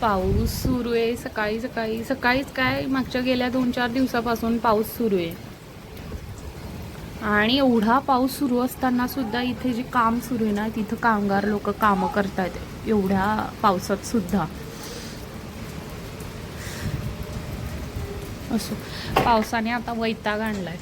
पाऊस सुरू आहे सकाळी सकाळी सकाळीच काय मागच्या गेल्या दोन चार दिवसापासून पाऊस सुरू आहे. आणि एवढा पाऊस सुरू असताना सुद्धा इथे जे काम सुरू आहे ना तिथं कामगार लोक कामं करतात एवढ्या पावसात सुद्धा. असो. पावसाने आता वैताग आणलाय.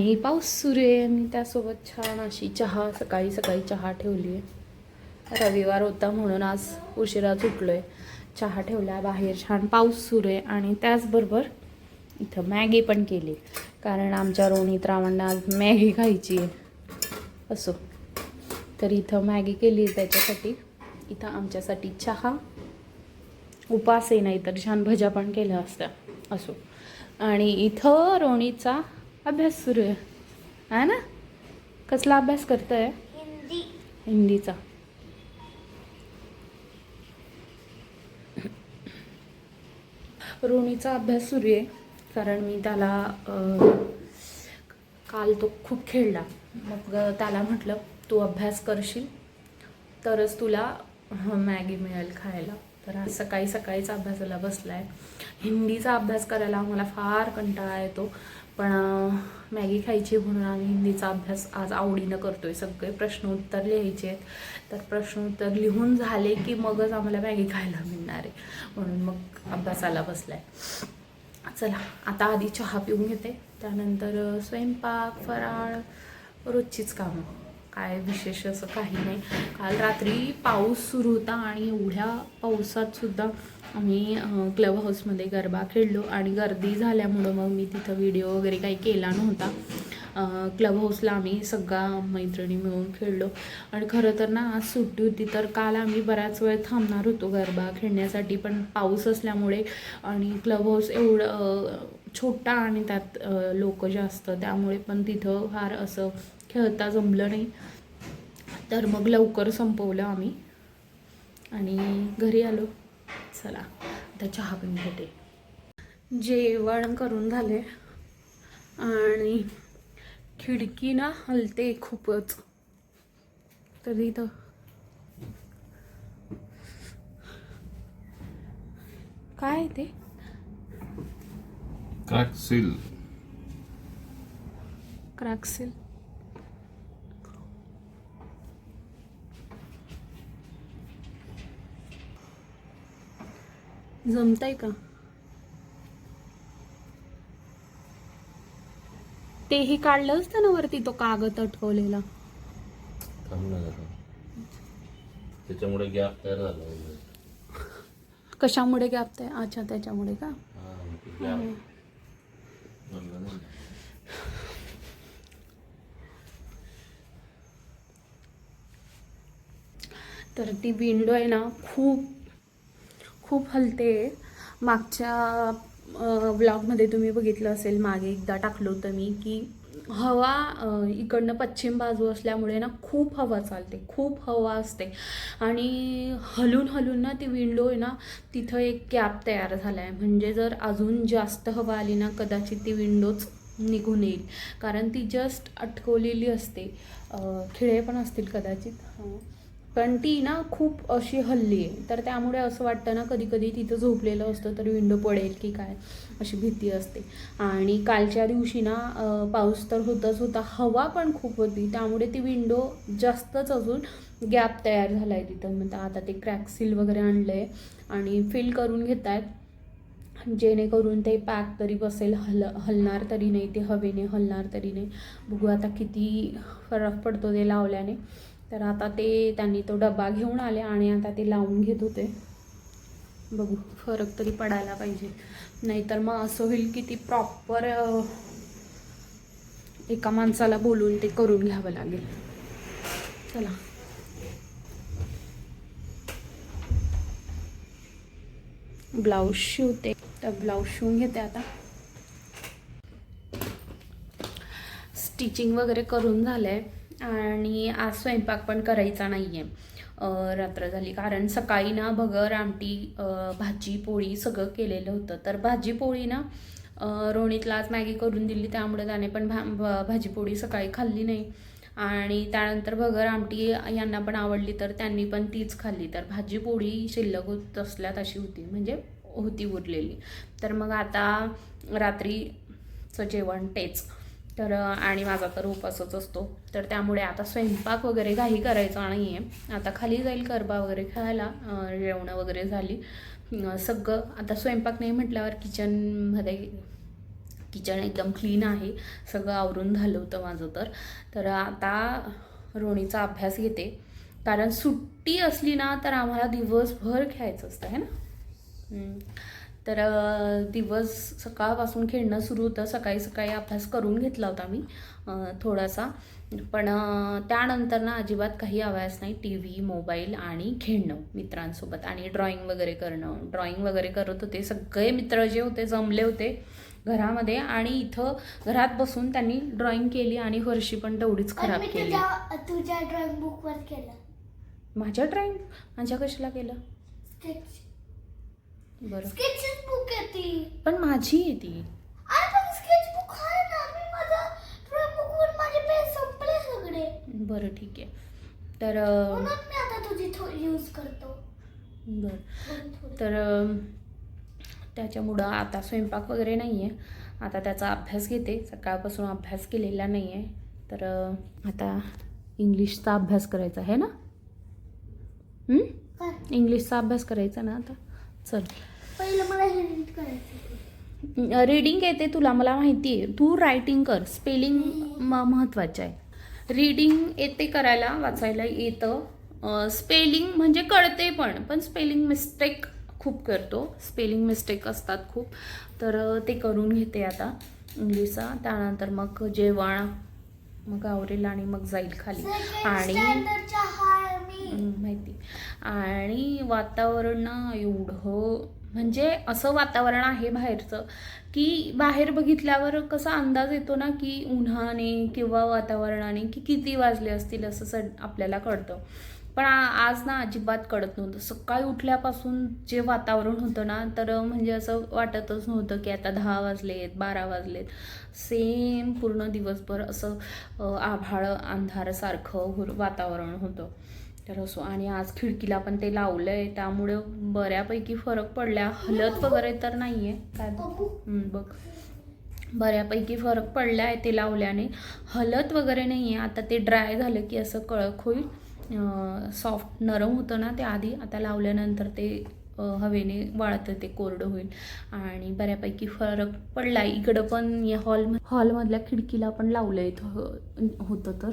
आणि पाऊस सुरू आहे. आणि त्यासोबत छान अशी चहा सकाळी सकाळी चहा ठेवली आहे रविवार होता म्हणून आज उशिरा सुटलो आहे चहा ठेवला बाहेर छान पाऊस सुरू आहे आणि त्याचबरोबर इथं मॅगी पण केली. कारण आमच्या रोणीत रावणला आज मॅगी खायची आहे. असो. तर इथं मॅगी केली आहे त्याच्यासाठी. इथं आमच्यासाठी चहा उपास आहे नाही तर छान भज्या पण केल्या असत्या. असो. आणि इथं रोणीचा अभ्यास सुरू आहे. आहे ना? कसला अभ्यास करतोय? हिंदी. हिंदीचा. रोणीचा अभ्यास सुरू आहे. कारण मी त्याला काल तो खूप खेळला. मग त्याला म्हटलं तू अभ्यास करशील तरच तुला मॅगी मिळेल खायला. तर आज सकाळी सकाळीच अभ्यासाला बसला आहे हिंदीचा अभ्यास करायला मला फार कंटाळा येतो. पण मॅगी खायची म्हणून आम्ही हिंदीचा अभ्यास आज आवडीनं करतोय. सगळे प्रश्न उत्तर लिहायचे आहेत. तर प्रश्न उत्तर लिहून झाले की मगच आम्हाला मॅगी खायला मिळणार आहे. म्हणून मग अभ्यासाला बसलाय. चला आता आधी चहा पिऊन घेते. त्यानंतर स्वयंपाक फराळ रोजचीच कामं. काय विशेष असं काही नाही. काल रात्री पाऊस सुरू होता आणि एवढ्या पावसात सुद्धा आम्ही क्लब हाऊसमध्ये गरबा खेळलो आणि गर्दी झाल्यामुळं मग मी तिथं व्हिडिओ वगैरे काही केला नव्हता. क्लब हाऊसला आम्ही सगळा मैत्रिणी मिळून खेळलो. आणि खरं तर ना आज सुट्टी होती तर काल आम्ही बऱ्याच वेळ थांबणार होतो गरबा खेळण्यासाठी पण पाऊस असल्यामुळे आणि क्लब हाऊस एवढं छोटा आणि त्यात लोक जास्त त्यामुळे पण तिथं फार असं खेळता जमलं नाही. तर मग लवकर संपवलं आम्ही. आणि घरी आलो. चला आता चहा पिऊन घेते. जेवण करून झाले. आणि खिडकी ना हलते खूपच. तर इथं. काय ते? Crack seal. क्रॅक्सिल जमतंय का? तेही काढलं असतं ना वरती तो कागद अटकवलेला. जरा त्याच्यामुळे गॅप तयार झाला वगैरे. कशामुळे गॅप अच्छा त्याच्यामुळे का? हा, ते gap. म्हणलं ना. तर ती विंडो आहे ना खूप खूप हलते. मागच्या व्लॉगमध्ये तुम्ही बघितलं असेल मागे एकदा टाकलं होतं मी की हवा इकडनं पश्चिम बाजू असल्यामुळे ना खूप हवा चालते खूप हवा असते. आणि हलून हलून ना ती विंडो आहे ना तिथं एक गॅप तयार झाला आहे म्हणजे जर अजून जास्त हवा आली ना कदाचित ती विंडोच निघून येईल. कारण ती जस्ट अटकवलेली असते. खिळे पण असतील कदाचित. हं. पण ती ना खूप अशी हल्ली आहे. तर त्यामुळे असं वाटतं ना कधी कधी तिथं झोपलेलं असतं तर विंडो पडेल की काय अशी भीती असते. आणि कालच्या दिवशी ना पाऊस तर होतच होता हवा पण खूप होती. त्यामुळे ती विंडो जास्तच अजून गॅप तयार झाला आहे तिथं. मग आता ते क्रॅक सील वगैरे आणलं आहे आणि फिल करून घेत आहेत जेणेकरून ते पॅक तरी बसेल हल हलणार तरी नाही ते हवेने हलणार तरी नाही. बघू आता किती फरक पडतो ते लावल्याने. तर आता ते त्यांनी तो डबा घेऊन आले आणि आता ते लावून घेत होते. बघू फरक तरी पडायला पाहिजे. नाहीतर मग असं होईल की ती प्रॉपर एका माणसाला बोलून ते करून घ्यावं लागेल. चला. ब्लाऊज शिवते. तर ब्लाऊज शिवून घेते आता. स्टिचिंग वगैरे करून झालं आहे आणि आज स्वयंपाक पण करायचा नाही आहे रात्र झाली. कारण सकाळी ना भगर आमटी भाजी पोळी सगळं केलेलं होतं. तर भाजी पोळी ना रोणीतला आज मॅगी करून दिली. त्यामुळे त्याने पण भा भाजीपोळी भाजी पोळी सकाळी खाल्ली नाही. आणि त्यानंतर भगर आमटी यांना पण आवडली तर त्यांनी पण तीच खाल्ली. तर भाजी पोळी शिल्लक होत असल्यात अशी होती. म्हणजे होती उरलेली. तर मग आता रात्रीचं जेवण तेच. तर आणि माझा तर उपासच असतो. तर त्यामुळे आता स्वयंपाक वगैरे काही करायचा नाही आहे आता खाली जाईल गरबा वगैरे खेळायला जेवणं वगैरे झाली. सगळं आता स्वयंपाक नाही म्हटल्यावर किचनमध्ये किचन एकदम क्लीन आहे. सगळं आवरून झालं होतं माझं तर. तर आता रोणीचा अभ्यास घेते. कारण सुट्टी असली ना तर आम्हाला दिवसभर खेळायचं असतं है ना? तर दिवस सकाळपासून खेळणं सुरू होतं. सकाळी सकाळी अभ्यास करून घेतला होता मी थोडासा. पण त्यानंतर ना अजिबात काही अभ्यास नाही. टी व्ही मोबाईल आणि खेळणं मित्रांसोबत आणि ड्रॉइंग वगैरे करणं. ड्रॉइंग वगैरे करत होते. सगळे मित्र जे होते जमले होते घरामध्ये आणि इथं घरात बसून त्यांनी ड्रॉइंग केली आणि फरशी पण तेवढीच खराब केली. तुझ्या ड्रॉइंग बुक वर केलं. माझ्या ड्रॉइंग? माझ्या कशाला केलं? बरं. स्केचेस बुक आहे ती. पण माझी आहे ती. अरे पण स्केच बुक आहे ना. मी माझा ड्रॉइंग बुक वर माझे पेन संपले सगळे. बरं ठीक आहे. तर म्हणून मी आता तुझी यूज करतो. बरं. तर त्याच्यामुळं आता स्वयंपाक वगैरे नाही आहे आता त्याचा अभ्यास घेते. सकाळपासून अभ्यास केलेला नाही आहे तर आता इंग्लिशचा अभ्यास करायचा आहे ना? हं? इंग्लिशचा अभ्यास करायचा ना आता? चल. पहिलं मला हे रीड करायचं रीडिंग येते तुला मला माहिती आहे तू रायटिंग कर. स्पेलिंग म महत्त्वाचं आहे. रीडिंग येते करायला वाचायला येतं. स्पेलिंग म्हणजे कळते पण पण स्पेलिंग मिस्टेक खूप करतो. स्पेलिंग मिस्टेक असतात खूप. तर ते करून घेते आता इंग्लिशचा. त्यानंतर मग जेवण मग आवरेल आणि मग जाईल खाली. आणि माहिती. आणि वातावरण एवढं म्हणजे असं वातावरण आहे बाहेरचं की बाहेर बघितल्यावर कसा अंदाज येतो ना की उन्हाने किंवा वातावरणाने की किती वाजले असतील असं स आपल्याला कळतं. पण आ- आज ना अजिबात कळत नव्हतं. सकाळी उठल्यापासून जे वातावरण होतं ना तर म्हणजे असं वाटतच नव्हतं की आता दहा वाजलेत बारा वाजलेत. सेम पूर्ण दिवसभर असं आभाळ अंधारसारखं हुर- वातावरण होतं. तर असो आणि आज खिडकीला पण ते लावलं आहे त्यामुळे बऱ्यापैकी फरक पडला हलत वगैरे तर नाही आहे काय बघ. बऱ्यापैकी फरक पडला आहे ते लावल्याने. हलत वगैरे नाही आहे आता ते ड्राय झालं की असं कळक होईल. सॉफ्ट नरम होतं ना ते आधी. आता लावल्यानंतर ते हवेने वाळतं ते कोरडं होईल. आणि बऱ्यापैकी फरक पडला इकडं पण या हॉल हॉलमधल्या खिडकीला पण लावलं आहे होतं तर.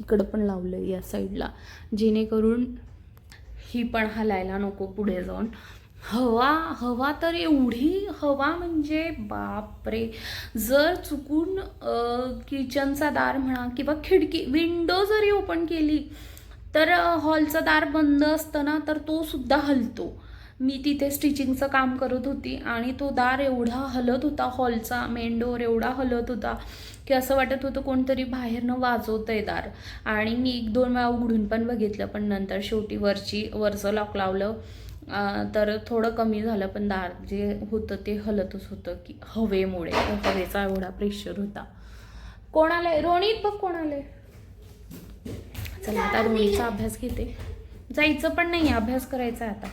इकडं पण लावलं आहे या साईडला. जेणेकरून ही पण हलायला नको पुढे जाऊन. हवा हवा तर एवढी हवा म्हणजे बापरे. जर चुकून किचनचा दार म्हणा किंवा खिडकी विंडो जरी ओपन केली तर हॉलचा हॉलचं दार बंद असतं ना तर तो सुद्धा हलतो. मी तिथे स्टिचिंगचं काम करत होती आणि तो दार एवढा हलत होता हॉलचा मेन डोअर एवढा हलत होता की असं वाटत होतं कोणतरी बाहेरनं वाजवतंय दार. आणि मी एक दोन वेळा उघडून पण बघितलं पण नंतर शेवटी वरची वरचं लॉक लावलं. तर थोडं कमी झालं पण दार जे होतं ते हलतच होतं की हवेमुळे. हवेचा एवढा प्रेशर होता. कोण आलंय रोणीत बघ कोण आलंय चला आता रोणीचा अभ्यास घेते. जायचं पण नाही अभ्यास करायचा आहे आता.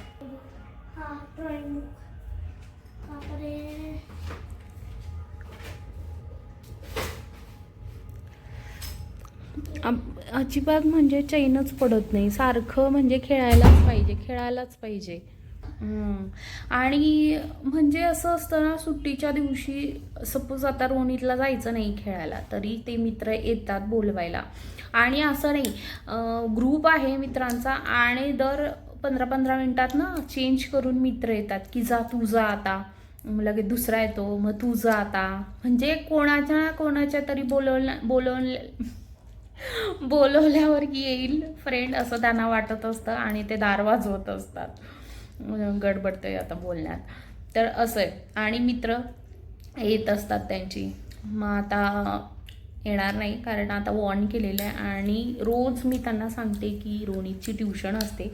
अजिबात म्हणजे चैनच पडत नाही. सारखं म्हणजे खेळायलाच पाहिजे खेळायलाच पाहिजे. आणि म्हणजे असं असतं ना सुट्टीच्या दिवशी सपोज आता रोणीतला जायचं नाही खेळायला तरी ते मित्र येतात बोलवायला. आणि असं नाही ग्रुप आहे मित्रांचा आणि दर पंधरा पंधरा मिनिटात ना चेंज करून मित्र येतात की जा तू जा आता. लगेच दुसरा येतो मग तू जा आता. म्हणजे कोणाच्या कोणाच्या तरी बोलवल्या बोलवल्या बोलवल्यावर येईल. फ्रेंड असं त्यांना वाटत असतं आणि ते दार वाजवत असतात. गडबडतंय आता बोलण्यात. तर असं आहे. आणि मित्र येत असतात त्यांची. मग आता येणार नाही कारण आता वॉर्न केलेलं आहे. आणि रोज मी त्यांना सांगते की रोणीची ट्युशन असते.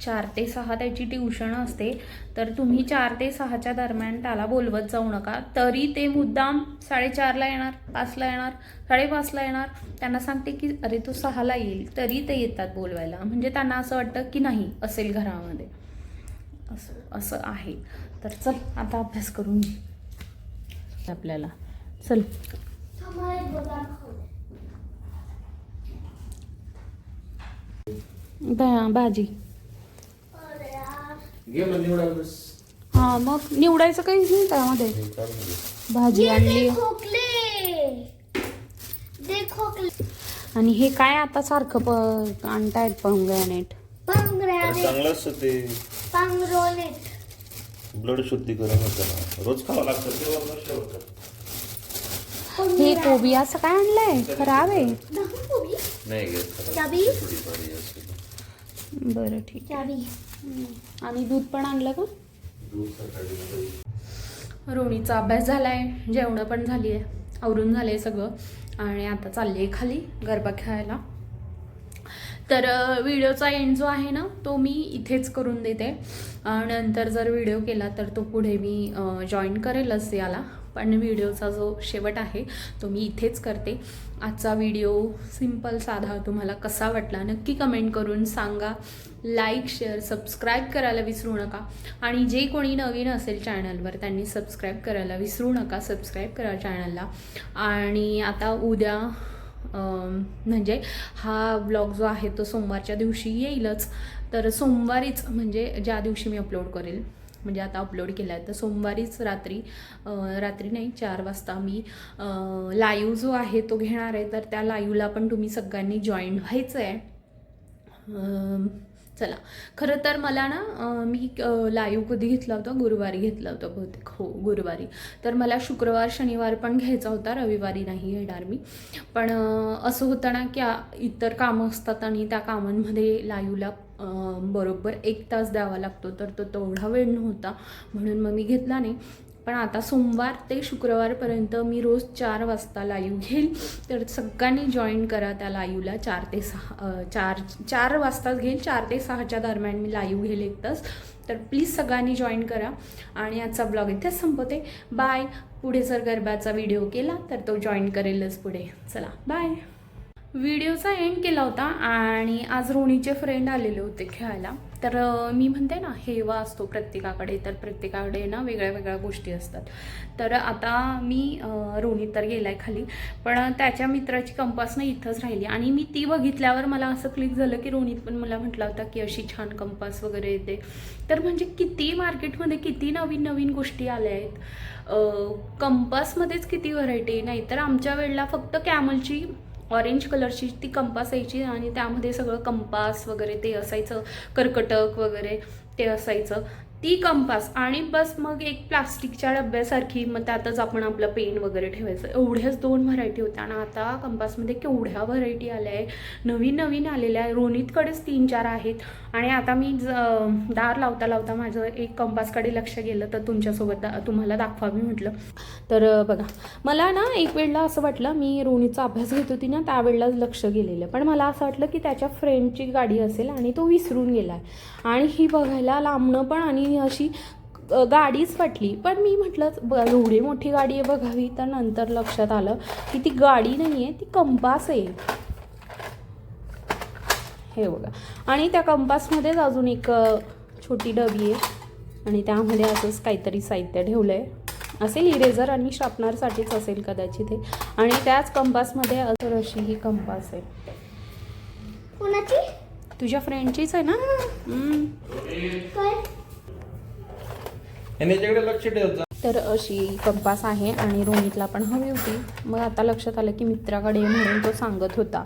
चार ते सहा त्याची ट्युशन असते तर तुम्ही चार ते सहाच्या दरम्यान त्याला बोलवत जाऊ नका. तरी ते मुद्दाम साडेचारला येणार पाचला येणार साडेपाचला येणार. त्यांना सांगते की अरे तू सहाला येईल. तरी ते येतात बोलवायला. म्हणजे त्यांना असं वाटतं की नाही असेल घरामध्ये. असं असं आहे. तर चल आता अभ्यास करून घे. आपल्याला. चल. भाजी. हा मग निवडायचं काहीच नाही त्यामध्ये. हे काढून घे. भाजी आणली. खोकले. खोकले. आणि हे काय आता सारखं प आणतायत पंगण्यानेट तर पांगऱ्याने चांगलं असतं ते. पांगरोलेट ब्लड शुद्धीकरण होतं ना. रोज खावं लागतं तेव्हा नष्ट होतं. हे कोबी असं काय आणलंय? खराब आहे. नाही घेत खरं. चाबी? बरं ठीक चाबी. आणि दूध पण आणलं का. रोणीचा अभ्यास झालाय जेवणं पण झाली आहे आवरून झालंय सगळं. आणि आता चालली आहे खाली गरबा खेळायला. तर व्हिडिओचा एंड जो आहे ना तो मी इथेच करून देते. नंतर जर व्हिडिओ केला तर तो पुढे मी जॉईन करेलच याला. पण व्हिडिओचा जो शेवट आहे तो मी इथेच करते. आजचा व्हिडिओ सिंपल साधा तुम्हाला कसा वाटला नक्की कमेंट करून सांगा. लाईक शेअर सबस्क्राईब करायला विसरू नका. आणि जे कोणी नवीन असेल चॅनलवर त्यांनी सबस्क्राईब करायला विसरू नका सबस्क्राईब करा चॅनलला. आणि आता उद्या म्हणजे हा ब्लॉग जो आहे तो सोमवारच्या दिवशी येईलच. तर सोमवारीच म्हणजे ज्या दिवशी मी अपलोड करेल म्हणजे आता अपलोड केला आहे तर सोमवारीच रात्री रात्री नाही चार वाजता मी लाईव्ह जो आहे तो घेणार आहे. तर त्या लाईव्हला पण तुम्ही सगळ्यांनी जॉईन व्हायचं आहे चला. खरं तर मला ना मी लाईव्ह कधी घेतला होता? गुरुवारी घेतला होता बहुतेक. हो गुरुवारी. तर मला शुक्रवार शनिवार पण घ्यायचा होता. रविवारी नाही येणार मी. पण असं होतं ना की इतर कामं असतात आणि त्या कामांमध्ये लाईव्हला बरोबर एक तास द्यावा लागतो तर तो तेवढा वेळ नव्हता म्हणून मग मी घेतला नाही. पण आता सोमवार ते शुक्रवारपर्यंत मी रोज चार वाजता लाईव्ह घेईल तर सगळ्यांनी जॉईन करा त्या लाईव्हला चार ते सहा चार चार वाजताच घेईल चार ते सहाच्या दरम्यान मी लाईव्ह घेईल एक तास. तर प्लीज सगळ्यांनी जॉईन करा आणि आजचा ब्लॉग इथेच संपवते. बाय. पुढे जर गरबाचा व्हिडिओ केला तर तो जॉईन करेलच पुढे. चला बाय. व्हिडिओचा एंड केला होता आणि आज रोणीचे फ्रेंड आलेले होते खेळायला. तर मी म्हणते ना हेवा असतो प्रत्येकाकडे तर प्रत्येकाकडे ना वेगळ्या वेगळ्या गोष्टी असतात. तर आता मी रोणी तर आहे खाली पण त्याच्या मित्राची कंपासनं इथंच राहिली. आणि मी ती बघितल्यावर मला असं क्लिक झालं की रोणीत पण मला म्हटला होता की अशी छान कंपास वगैरे येते. तर म्हणजे किती मार्केटमध्ये किती नवीन नवीन गोष्टी आल्या आहेत. कंपासमध्येच किती व्हरायटी नाही तर आमच्या वेळेला फक्त कॅमलची ऑरेंज कलरची ती कंपास यायची आणि त्यामध्ये सगळं कंपास वगैरे ते असायचं कर्कटक वगैरे ते असायचं. ती कंपास आणि बस मग एक प्लास्टिकच्या डब्यासारखी मग त्यातच आपण आपलं पेन वगैरे ठेवायचं. एवढ्याच दोन व्हरायटी होत्या आणि आता कंपासमध्ये केवढ्या व्हरायटी आल्या आहे नवीन नवीन आलेल्या आहे. रोनीतकडेच तीन चार आहेत. आणि आता मी ज दार लावता लावता माझं एक कंपासकडे लक्ष गेलं तर तुमच्यासोबत दा तुम्हाला दाखवावी म्हटलं. तर बघा. मला ना एक वेळेला असं वाटलं मी रोनीचा अभ्यास घेत होती ना त्यावेळेलाच लक्ष गेलेलं पण मला असं वाटलं की त्याच्या फ्रेंडची गाडी असेल आणि तो विसरून गेला आहे आणि ही बघायला लांबणं पण आणि अशी अ, गाडीच वाटली पण मी म्हटलं ब एवढी मोठी गाडी आहे बघावी. तर नंतर लक्षात आलं की ती गाडी नाही आहे ती कंपास आहे. हे बघा. आणि त्या कंपासमध्येच अजून एक छोटी डबी आहे. आणि त्यामध्ये असंच काहीतरी साहित्य ठेवलं आहे असेल इरेझर आणि शार्पनरसाठीच असेल कदाचित हे. आणि त्याच कंपासमध्ये असं अशी ही कंपास आहे. कोणाची? तुझ्या फ्रेंडचीच आहे ना? आणि याच्याकडे लक्ष ठेवता तर अशी कंपास आहे आणि रोहितला पण हवी होती. मग आता लक्षात आलं की मित्राकडे म्हणून तो सांगत होता.